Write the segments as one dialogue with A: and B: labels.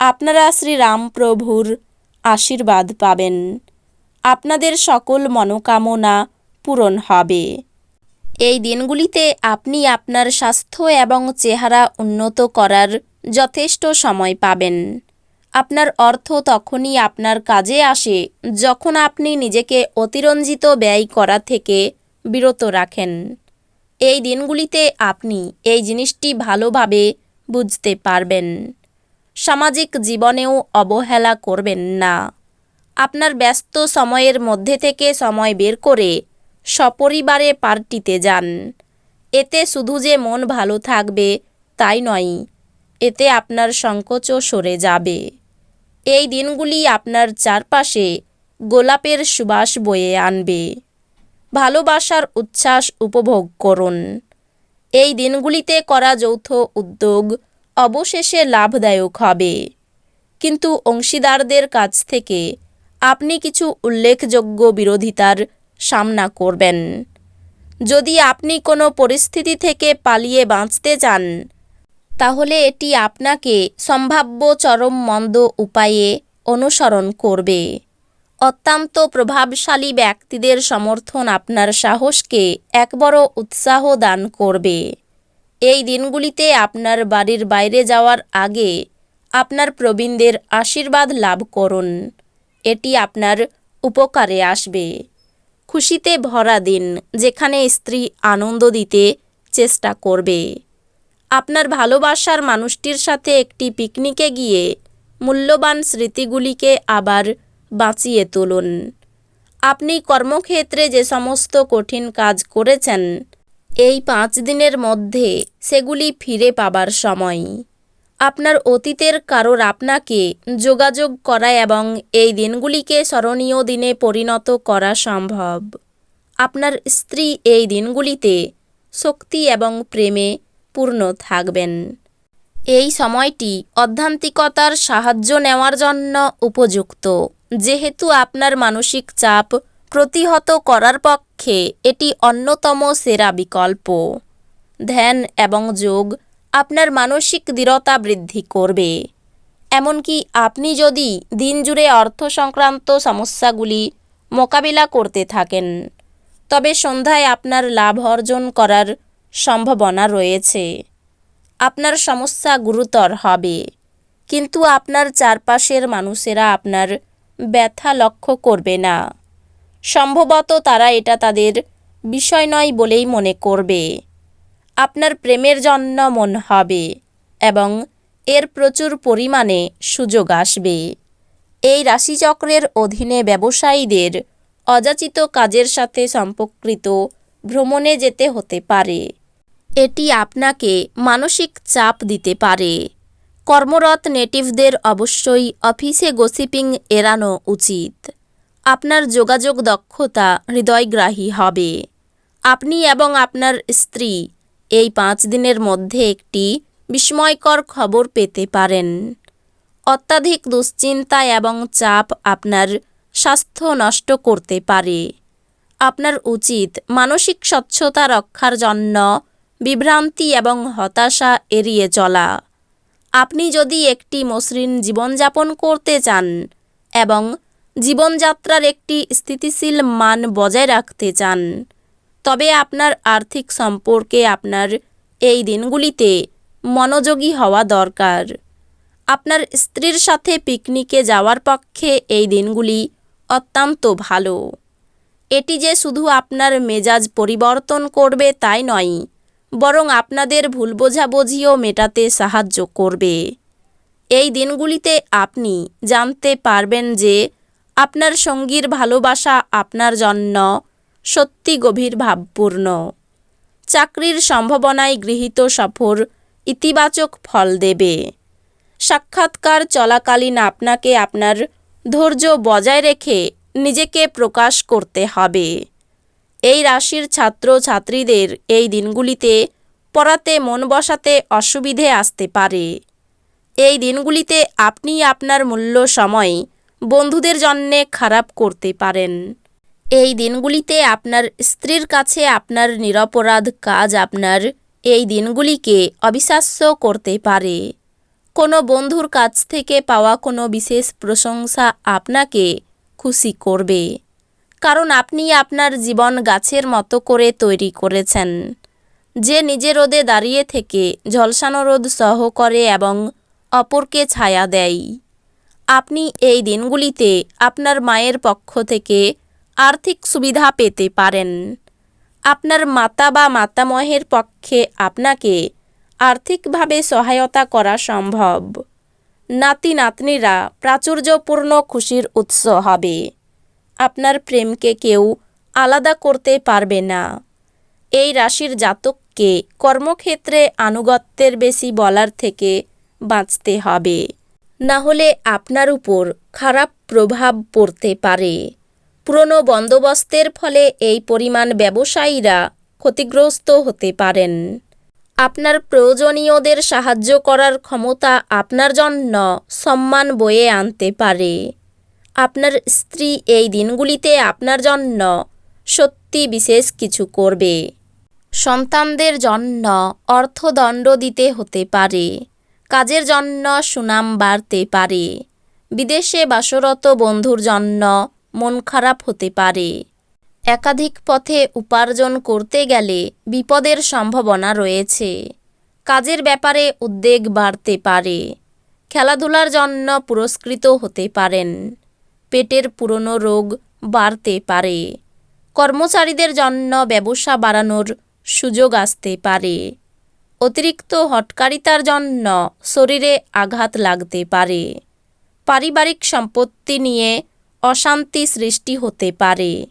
A: আপনারা শ্রীরামপ্রভুর আশীর্বাদ পাবেন। আপনাদের সকল মনোকামনা পূরণ হবে। এই দিনগুলিতে আপনি আপনার স্বাস্থ্য এবং চেহারা উন্নত করার যথেষ্ট সময় পাবেন। আপনার অর্থ তখনই আপনার কাজে আসে যখন আপনি নিজেকে অতিরঞ্জিত ব্যয় করা থেকে বিরত রাখেন। এই দিনগুলিতে আপনি এই জিনিসটি ভালোভাবে বুঝতে পারবেন। সামাজিক জীবনেও অবহেলা করবেন না। আপনার ব্যস্ত সময়ের মধ্যে থেকে সময় বের করে সপরিবারে পার্টিতে যান। এতে শুধু যে মন ভালো থাকবে তাই নয়, এতে আপনার সংকোচও সরে যাবে। এই দিনগুলি আপনার চারপাশে গোলাপের সুবাস বয়ে আনবে। ভালোবাসার উচ্ছ্বাস উপভোগ করুন। এই দিনগুলিতে করা যৌথ উদ্যোগ অবশেষে লাভদায়ক হবে। কিন্তু অংশীদারদের কাছ থেকে আপনি কিছু উল্লেখযোগ্য বিরোধিতার সামনা করবেন। যদি আপনি কোনো পরিস্থিতি থেকে পালিয়ে বাঁচতে চান, তাহলে এটি আপনাকে সম্ভাব্য চরম মন্দ উপায়ে অনুসরণ করবে। অত্যন্ত প্রভাবশালী ব্যক্তিদের সমর্থন আপনার সাহসকে এক বড় উৎসাহ দান করবে। এই দিনগুলিতে আপনার বাড়ির বাইরে যাওয়ার আগে আপনার প্রবীণদের আশীর্বাদ লাভ করুন। এটি আপনার উপকারে আসবে। খুশিতে ভরা দিন যেখানে স্ত্রী আনন্দ দিতে চেষ্টা করবে। আপনার ভালোবাসার মানুষটির সাথে একটি পিকনিকে গিয়ে মূল্যবান স্মৃতিগুলিকে আবার বাঁচিয়ে তুলুন। আপনি কর্মক্ষেত্রে যে সমস্ত কঠিন কাজ করেছেন এই পাঁচ দিনের মধ্যে সেগুলি ফিরে পাবার সময়। আপনার অতীতের কারোর আপনাকে যোগাযোগ করা এবং এই দিনগুলিকে স্মরণীয় দিনে পরিণত করা সম্ভব। আপনার স্ত্রী এই দিনগুলিতে শক্তি এবং প্রেমে পূর্ণ থাকবেন। এই সময়টি অধ্যান্তিকতার সাহায্য নেওয়ার জন্য উপযুক্ত, যেহেতু আপনার মানসিক চাপ প্রতিহত করার পক্ষে এটি অন্যতম সেরা বিকল্প। ধ্যান এবং যোগ আপনার মানসিক দৃঢ়তা বৃদ্ধি করবে। এমনকি আপনি যদি দিনজুড়ে অর্থ সংক্রান্ত সমস্যাগুলি মোকাবিলা করতে থাকেন, তবে সন্ধ্যায় আপনার লাভ অর্জন করার সম্ভাবনা রয়েছে। আপনার সমস্যা গুরুতর হবে, কিন্তু আপনার চারপাশের মানুষেরা আপনার ব্যথা লক্ষ্য করবে না। সম্ভবত তারা এটা তাদের বিষয় নয় বলেই মনে করবে। আপনার প্রেমের জন্য মন হবে এবং এর প্রচুর পরিমাণে সুযোগ আসবে। এই রাশিচক্রের অধীনে ব্যবসায়ীদের অযাচিত কাজের সাথে সম্পর্কিত ভ্রমণে যেতে হতে পারে। এটি আপনাকে মানসিক চাপ দিতে পারে। কর্মরত নেটিভদের অবশ্যই অফিসে গসিপিং এড়ানো উচিত। আপনার যোগাযোগ দক্ষতা হৃদয়গ্রাহী হবে। আপনি এবং আপনার স্ত্রী এই পাঁচ দিনের মধ্যে একটি বিস্ময়কর খবর পেতে পারেন। অত্যাধিক দুশ্চিন্তা এবং চাপ আপনার স্বাস্থ্য নষ্ট করতে পারে। আপনার উচিত মানসিক স্বচ্ছতা রক্ষার জন্য বিভ্রান্তি এবং হতাশা এড়িয়ে চলা। আপনি যদি একটি মসৃণ জীবনযাপন করতে চান এবং জীবনযাত্রার একটি স্থিতিশীল মান বজায় রাখতে চান। তবে আপনার আর্থিক সম্পর্কে আপনার এই দিনগুলিতে মনোযোগী হওয়া দরকার। আপনার স্ত্রীর সাথে পিকনিকে যাওয়ার পক্ষে এই দিনগুলি অত্যন্ত ভালো। এটি যে শুধু আপনার মেজাজ পরিবর্তন করবে তাই নয়, বরং আপনাদের ভুল বোঝাবুঝিও মেটাতে সাহায্য করবে। এই দিনগুলিতে আপনি জানতে পারবেন যে আপনার সঙ্গীর ভালোবাসা আপনার জন্য সত্যি গভীর ভাবপূর্ণ। চাকরির সম্ভাবনায় গৃহীত সফর ইতিবাচক ফল দেবে। সাক্ষাৎকার চলাকালীন আপনাকে আপনার ধৈর্য বজায় রেখে নিজেকে প্রকাশ করতে হবে। এই রাশির ছাত্র ছাত্রীদের এই দিনগুলিতে পড়াতে মন বসাতে অসুবিধে আসতে পারে। এই দিনগুলিতে আপনি আপনার মূল্য সময় বন্ধুদের জন্যে খারাপ করতে পারেন। এই দিনগুলিতে আপনার স্ত্রীর কাছে আপনার নিরপরাধ কাজ আপনার এই দিনগুলিকে অবিশ্বাস্য করতে পারে। কোনো বন্ধুর কাছ থেকে পাওয়া কোনো বিশেষ প্রশংসা আপনাকে খুশি করবে। কারণ আপনি আপনার জীবন গাছের মতো করে তৈরি করেছেন। যে নিজের রোদে দাঁড়িয়ে থেকে ঝলসানো রোদ সহ করে এবং অপরকে ছায়া দেয়। আপনি এই দিনগুলিতে আপনার মায়ের পক্ষ থেকে আর্থিক সুবিধা পেতে পারেন। আপনার মাতা বা মাতামহের পক্ষে আপনাকে আর্থিকভাবে সহায়তা করা সম্ভব। নাতি, নাতনিরা প্রাচুর্যপূর্ণ খুশির উৎস হবে। আপনার প্রেমকে কেউ আলাদা করতে পারবে না। এই রাশির জাতককে কর্মক্ষেত্রে আনুগত্যের বেশি বলার থেকে বাঁচতে হবে। না হলে আপনার উপর খারাপ প্রভাব পড়তে পারে। পুরনো বন্দোবস্তের ফলে এই পরিমাণ ব্যবসায়ীরা ক্ষতিগ্রস্ত হতে পারেন। আপনার প্রয়োজনীয়দের সাহায্য করার ক্ষমতা আপনার জন্য সম্মান বয়ে আনতে পারে। আপনার স্ত্রী এই দিনগুলিতে আপনার জন্য সত্যি বিশেষ কিছু করবে। সন্তানদের জন্য অর্থদণ্ড দিতে হতে পারে। কাজের জন্য সুনাম বাড়তে পারে। বিদেশে বাসরত বন্ধুর জন্য মন খারাপ হতে পারে। একাধিক পথে উপার্জন করতে গেলে বিপদের সম্ভাবনা রয়েছে। কাজের ব্যাপারে উদ্বেগ বাড়তে পারে। খেলাধুলার জন্য পুরস্কৃত হতে পারেন। পেটের পুরনো রোগ বাড়তে পারে। কর্মচারীদের জন্য ব্যবসা বাড়ানোর সুযোগ আসতে পারে। অতিরিক্ত হটকারিতার জন্য শরীরে আঘাত লাগতে পারে। পারিবারিক সম্পত্তি নিয়ে অশান্তি সৃষ্টি হতে পারে।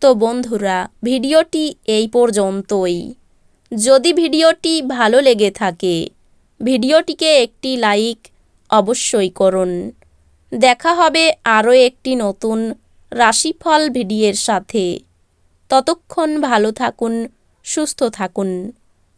A: তো বন্ধুরা, ভিডিওটি এই পর্যন্তই। যদি ভিডিওটি ভালো লেগে থাকে, ভিডিওটিকে একটি লাইক অবশ্যই করুন। দেখা হবে আরও একটি নতুন রাশিফল ভিডিওর সাথে। ততক্ষণ ভালো থাকুন, সুস্থ থাকুন।